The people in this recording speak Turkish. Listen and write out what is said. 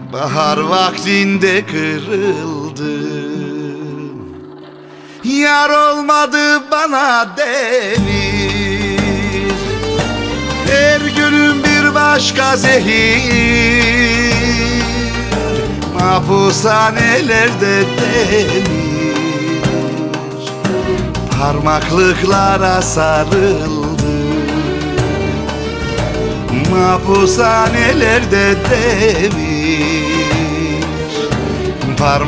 Bahar vaktinde kırıldım Yar olmadı bana demir. Her günüm bir başka zehir. Mahpushanelerde demir. Parmaklıklara sarıldım Mahpushanelerde demir. Parmak